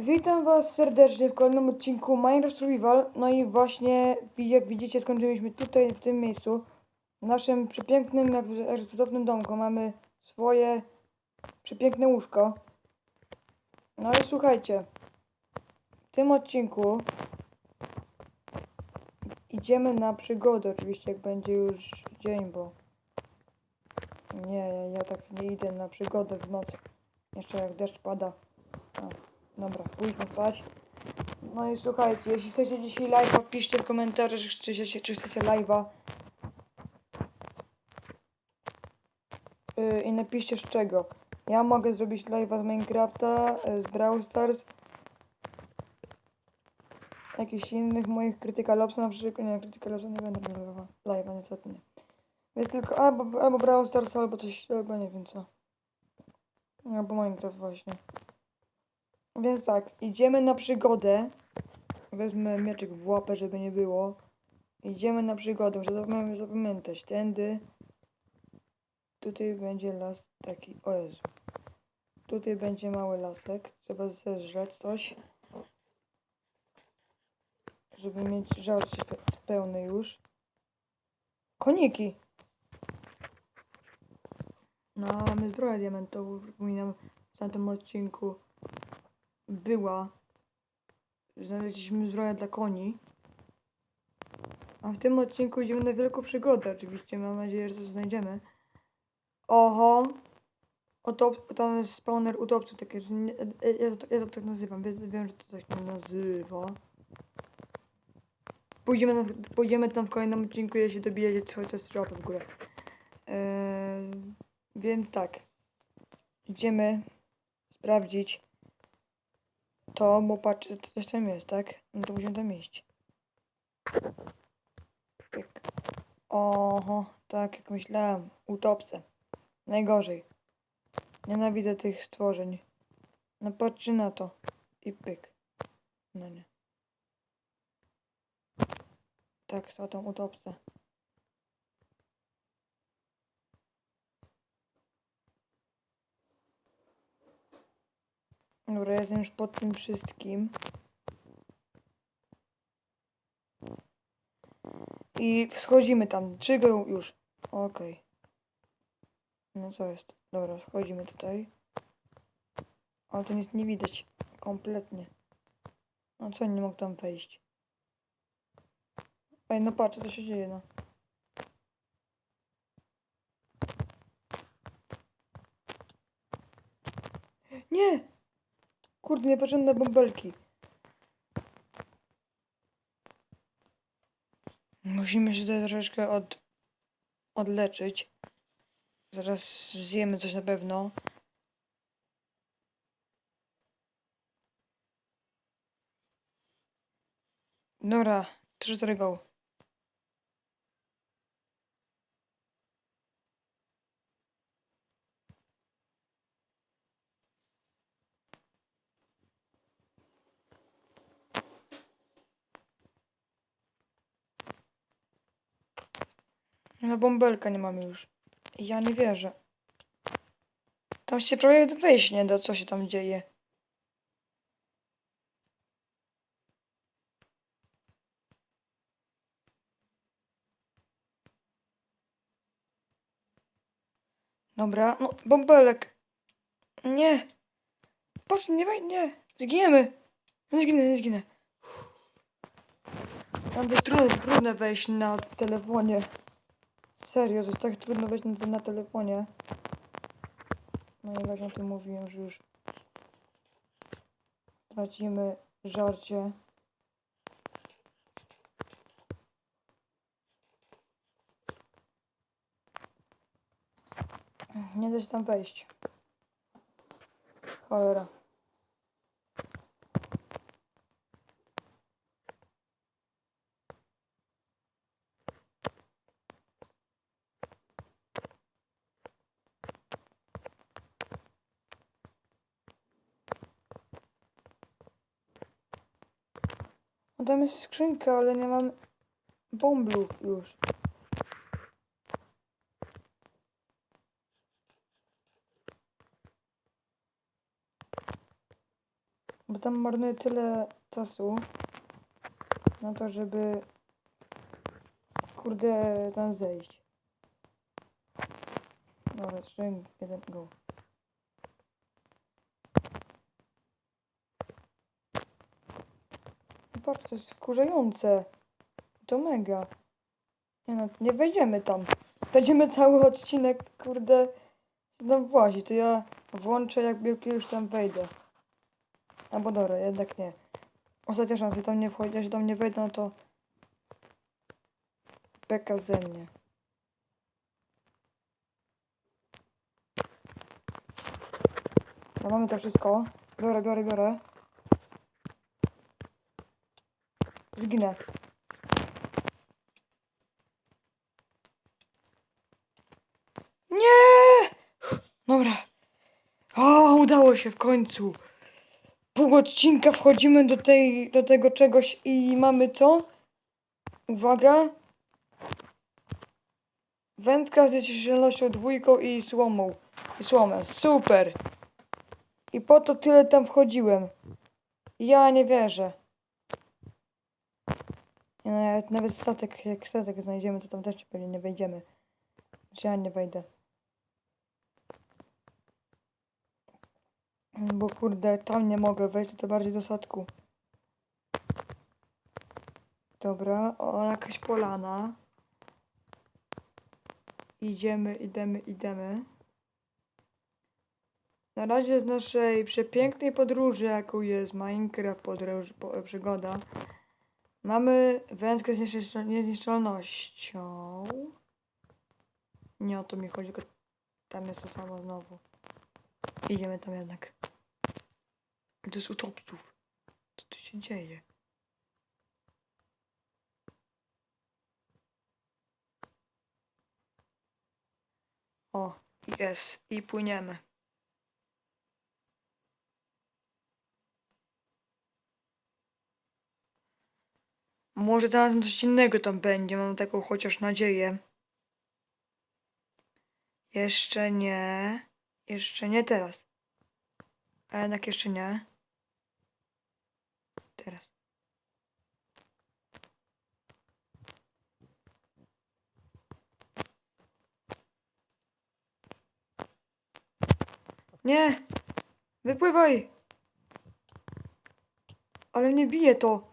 Witam Was serdecznie w kolejnym odcinku Minecraft Survival. No i właśnie, jak widzicie, skończyliśmy tutaj, w tym miejscu. W naszym przepięknym, jak jak cudownym domku mamy swoje przepiękne łóżko. No i słuchajcie, w tym odcinku idziemy na przygodę, oczywiście, jak będzie już dzień, bo nie, ja, ja tak nie idę na przygodę w nocy. Jeszcze jak deszcz pada. A. Dobra, pójdźmy spać. No i słuchajcie, jeśli chcecie dzisiaj live'a, piszcie w komentarzach, czy chcecie, czy chcecie live'a. Yy, I napiszcie z czego. Ja mogę zrobić live'a z Minecrafta, y, z Brawl Stars. Jakichś innych moich Critical Opsów, na przykład, nie, Critical Opsów nie będę robił live'a, niestety nie. Jest tylko albo, albo Brawl Stars, albo coś, albo nie wiem co. Albo Minecraft właśnie. Więc tak, idziemy na przygodę. Wezmę mieczyk w łapę, żeby nie było. Idziemy na przygodę, muszę zapamię- zapamiętać. Tędy. Tutaj będzie las taki, o Jezu. Tutaj będzie mały lasek. Trzeba zeżreć coś. Żeby mieć żarcie pe- pełne już. Koniki! No, mamy zbroję diamentową, przypominam, w tamtym odcinku była. Znaleźliśmy zbroję dla koni. A w tym odcinku idziemy na wielką przygodę. Oczywiście mam nadzieję, że coś znajdziemy. Oho! Otop, tam jest spawner utopców takie, że nie, ja, ja, to, ja to tak nazywam. Wiem, wiem, że to tak się nazywa. Pójdziemy, na, pójdziemy tam w kolejnym odcinku, jeśli dobijecie chociaż strzałę w górę. Eee, więc tak. Idziemy sprawdzić to, bo patrz, coś tam jest, tak? No to musimy tam iść. Pyk. Oho, tak jak myślałem. Utopce. Najgorzej. Nienawidzę tych stworzeń. No patrzcie na to. I pyk. No nie. Tak, co tą utopce. Dobra, jestem już pod tym wszystkim. I wchodzimy tam. Trzy go już. Okej. No co jest? Dobra, wchodzimy tutaj. Ale to nic nie widać. Kompletnie. No co, nie mógł tam wejść. Ej, no patrz, co się dzieje, no. Nie! Kurde, nie na bąbelki. Musimy się tutaj troszeczkę od... odleczyć. Zaraz zjemy coś na pewno. Dobra, 3, 4, go. No bąbelka nie mamy już. Ja nie wierzę. Tam się prawie wejść nie da, co się tam dzieje. Dobra, no bąbelek. Nie. Patrz, nie nie. Zginiemy. Nie zginę, nie zginę. Tam jest trudne wejść na telefonie. Serio, to jest tak trudno wejść na, na telefonie. No i właśnie o tym mówiłem, że już stracimy żarcie. Nie da się tam wejść. Cholera. No tam jest skrzynka, ale nie mam bąblów już. Bo tam marnuję tyle czasu na to, żeby kurde tam zejść. Dobra, 3, 1, go. No Patrz, to jest wkurzające. To mega. Nie no, nie wejdziemy tam. Będziemy cały odcinek, kurde, tam włazi. To ja włączę, jak już tam wejdę. Albo dobra, jednak nie. Ostatnia szansa, ja tam nie wchodzi, jeśli tam nie wejdę, no to beka ze mnie. No mamy to wszystko. Biorę, biorę, biorę. Zginę. Nie! Dobra. O, udało się w końcu. Pół odcinka wchodzimy do, tej, do tego czegoś i mamy co? Uwaga. Wędka z ciśnieniością dwójką i słomą. I słomę. Super. I po to tyle tam wchodziłem. Ja nie wierzę. Nie, no, nawet statek, jak statek znajdziemy, to tam też pewnie nie wejdziemy. Znaczy ja nie wejdę. Bo kurde, tam nie mogę wejść, to bardziej do statku. Dobra, o, jakaś polana. Idziemy, idziemy, idziemy. Na razie z naszej przepięknej podróży, jaką jest Minecraft podróż, po, przygoda, mamy wędkę z niezniszczalnością. Nie o to mi chodzi, tylko tam jest to samo znowu. Idziemy tam jednak. To jest utopców. Co tu się dzieje? O, jest. I płyniemy. Może teraz coś innego tam będzie, mam taką chociaż nadzieję. Jeszcze nie. Jeszcze nie teraz. A jednak jeszcze nie. Teraz. Nie! Wypływaj! Ale nie bije to.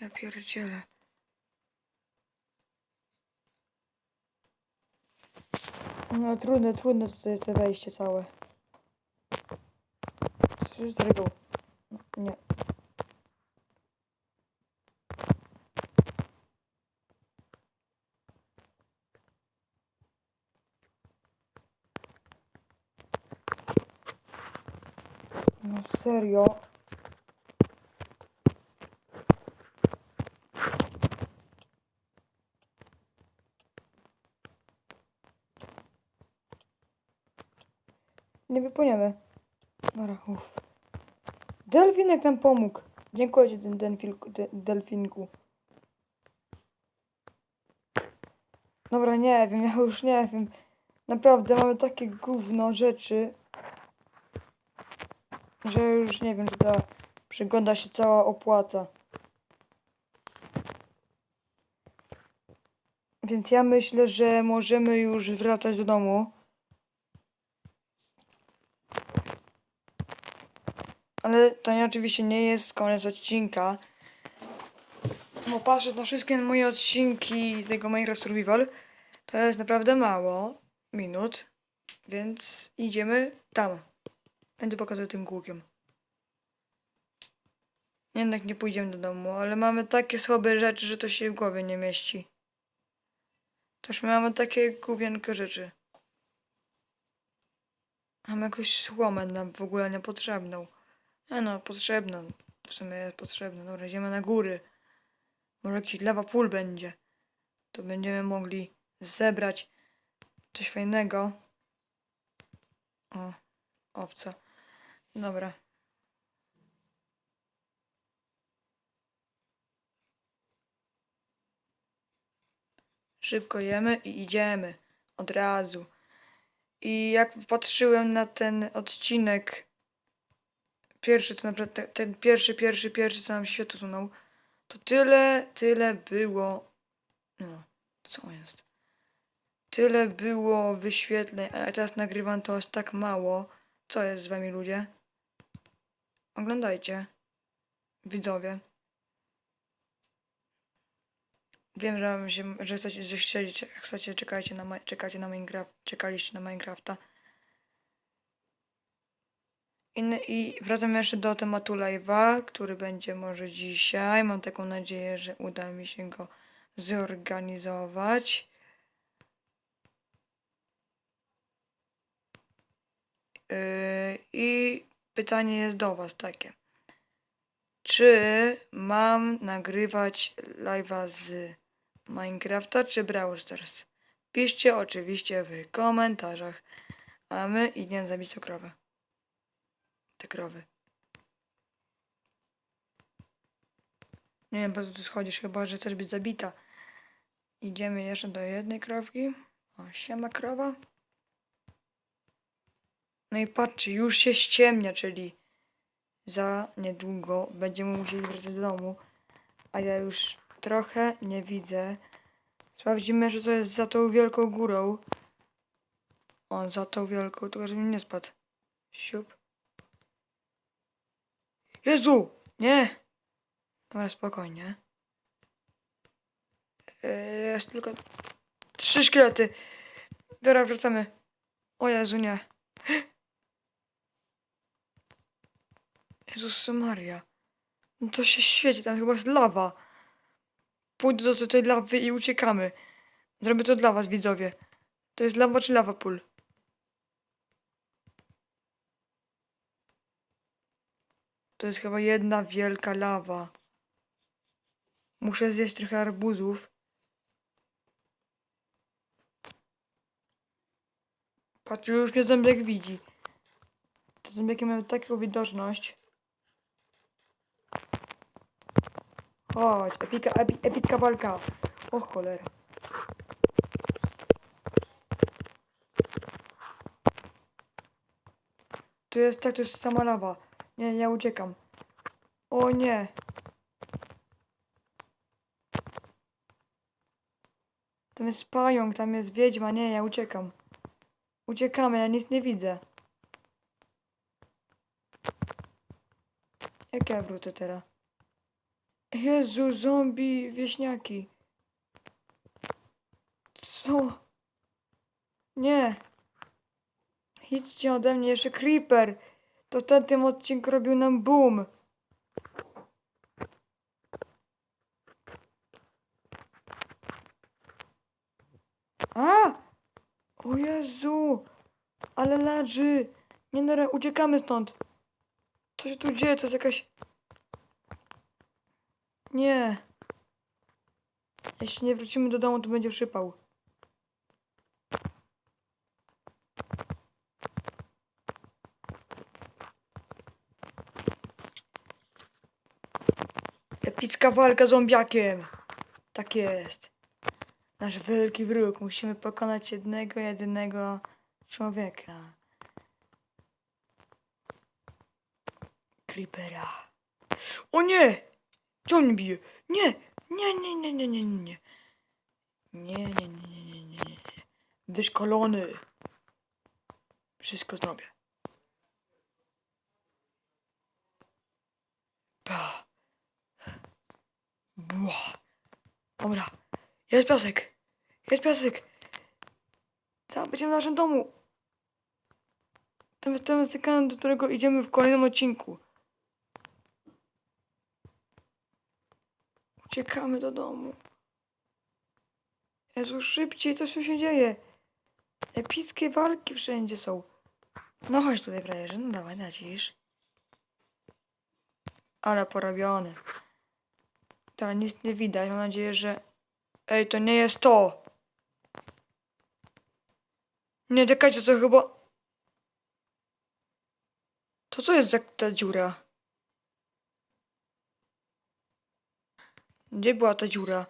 Ja pierdzielę. No trudne, trudne tutaj jest to wejście całe. Słyszysz? Nie. No serio? Nie wypłyniemy. Dobra, uff. Delfinek nam pomógł. Dziękuję ci, ten delfinku, de, delfinku. Dobra, nie wiem, ja już nie wiem. Naprawdę mamy takie gówno rzeczy, że już nie wiem, czy ta przygoda się cała opłaca. Więc ja myślę, że możemy już wracać do domu. Ale to nie, oczywiście nie jest koniec odcinka. Bo patrzeć na wszystkie moje odcinki tego Minecraft Survival, to jest naprawdę mało minut. Więc idziemy tam. Będę pokazał tym kółkiem. Jednak nie pójdziemy do domu, ale mamy takie słabe rzeczy, że to się w głowie nie mieści. Też mamy takie główienkie rzeczy. Mam jakąś słomę nam w ogóle niepotrzebną. A no, potrzebną. W sumie jest potrzebna. Dobra, idziemy na góry. Może jakiś lewa pól będzie. To będziemy mogli zebrać coś fajnego. O, owca. Dobra. Szybko jemy i idziemy. Od razu. I jak patrzyłem na ten odcinek pierwszy, co naprawdę, ten pierwszy, pierwszy, pierwszy, co nam się usunął, to tyle, tyle było, no, co jest? Tyle było wyświetleń, a teraz nagrywam to jest tak mało. Co jest z wami ludzie? Oglądajcie. Widzowie. Wiem, że, że, chcecie, że chcecie, czekajcie na, czekacie na Minecraft, czekaliście na Minecrafta. I wracam jeszcze do tematu live'a, który będzie może dzisiaj. Mam taką nadzieję, że uda mi się go zorganizować. Yy, I pytanie jest do Was takie. Czy mam nagrywać live'a z Minecrafta czy Brawl Stars? Piszcie oczywiście w komentarzach. A my idziemy zabić tą krowy. Nie wiem po co tu schodzisz, chyba że chcesz być zabita. Idziemy jeszcze do jednej krowki. O, siema krowa. No i patrzcie, już się ściemnia, czyli za niedługo będziemy musieli wracać do domu. A ja już trochę nie widzę. Sprawdzimy, że to jest za tą wielką górą. O, za tą wielką, tylko żeby mi nie spadł. Siup. Jezu! Nie! Dobra, spokojnie. Yy, Jest tylko trzy szkielety. Dobra, wracamy. O Jezu, nie. Jezus Maria. No to się świeci, tam chyba jest lawa. Pójdę do tej lawy i uciekamy. Zrobię to dla was, widzowie. To jest lawa czy lawa pól? To jest chyba jedna wielka lawa. Muszę zjeść trochę arbuzów. Patrz, już mnie zębiak widzi. Te zębiaki mają taką widoczność. Chodź, epika, epi, epicka walka. O cholera. Tu jest tak, to jest sama lawa. Nie, ja uciekam. O nie. Tam jest pająk, tam jest wiedźma. Nie, ja uciekam. Uciekamy, ja nic nie widzę. Jak ja wrócę teraz? Jezu, zombie, wieśniaki. Co? Nie. Idźcie ode mnie, jeszcze creeper. To ten tym odcinku robił nam boom. A! O Jezu! Ale ladży! Nie no, uciekamy stąd. Co się tu dzieje? To jest jakaś... Nie. Jeśli nie wrócimy do domu, to będzie przypał. Epicka walka z zombiakiem. Tak jest. Nasz wielki wróg. Musimy pokonać jednego, jedynego człowieka. Creepera. O nie! Nie, nie, nie, nie, nie, nie, nie. Nie, nie, nie, nie, nie, nie, nie. Wyszkolony. Wszystko zrobię. Bła. Dobra. Jest piasek. Jest piasek. Tam będziemy w naszym domu. Tam jest ten jest kanał, do którego idziemy w kolejnym odcinku. Uciekamy do domu. Jezu, szybciej, co się dzieje? Epickie walki wszędzie są. No chodź tutaj, frajerze, no dawaj, nacisz. Ale porobione. Teraz nic nie widać, mam nadzieję, że... Ej, to nie jest to! Nie, czekajcie, to chyba... To co jest za ta dziura? Gdzie była ta dziura?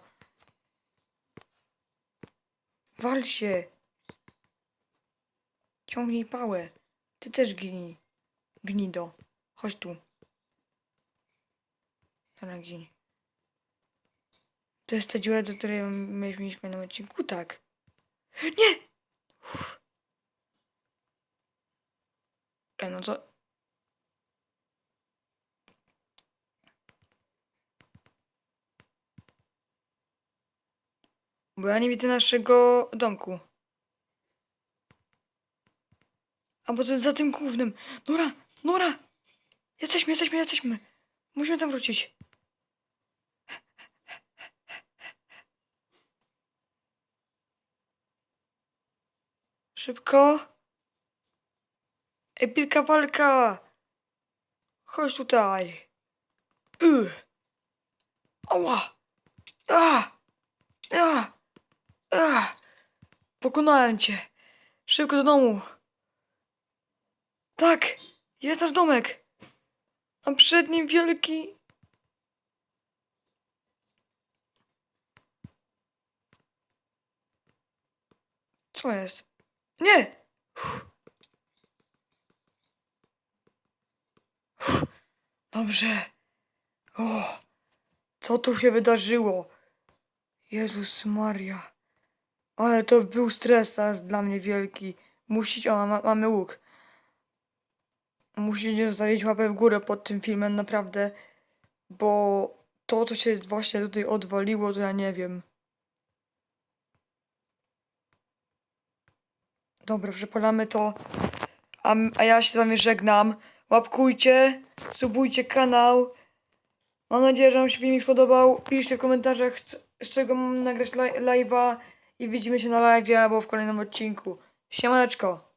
Wal się! Ciągnij pałę. Ty też gnij. Gnido. Chodź tu. Dobra, gdzie? To jest ta dziura, do której mieliśmy kolejnym odcinku? Tak. Nie! E, no to... Bo ja nie widzę naszego domku. A bo to jest za tym głównym. Nora! Nora! Jesteśmy, jesteśmy, jesteśmy. Musimy tam wrócić. Szybko. Epicka walka. Chodź tutaj. Uch. Ała. A. A. A. Pokonałem cię. Szybko do domu. Tak. Jest nasz domek. A przed nim wielki... Co jest? Nie! Dobrze. O, co tu się wydarzyło? Jezus Maria. Ale to był stres teraz dla mnie wielki. Musicie... O, ma, mamy łuk. Musicie zostawić łapę w górę pod tym filmem, naprawdę. Bo to, co się właśnie tutaj odwaliło, to ja nie wiem. Dobra, przepalamy to. A, a ja się z wami żegnam. Łapkujcie, subujcie kanał. Mam nadzieję, że wam się filmik podobał. Piszcie w komentarzach, z czego mam nagrać li- live'a. I widzimy się na live'ie albo w kolejnym odcinku. Siemaneczko.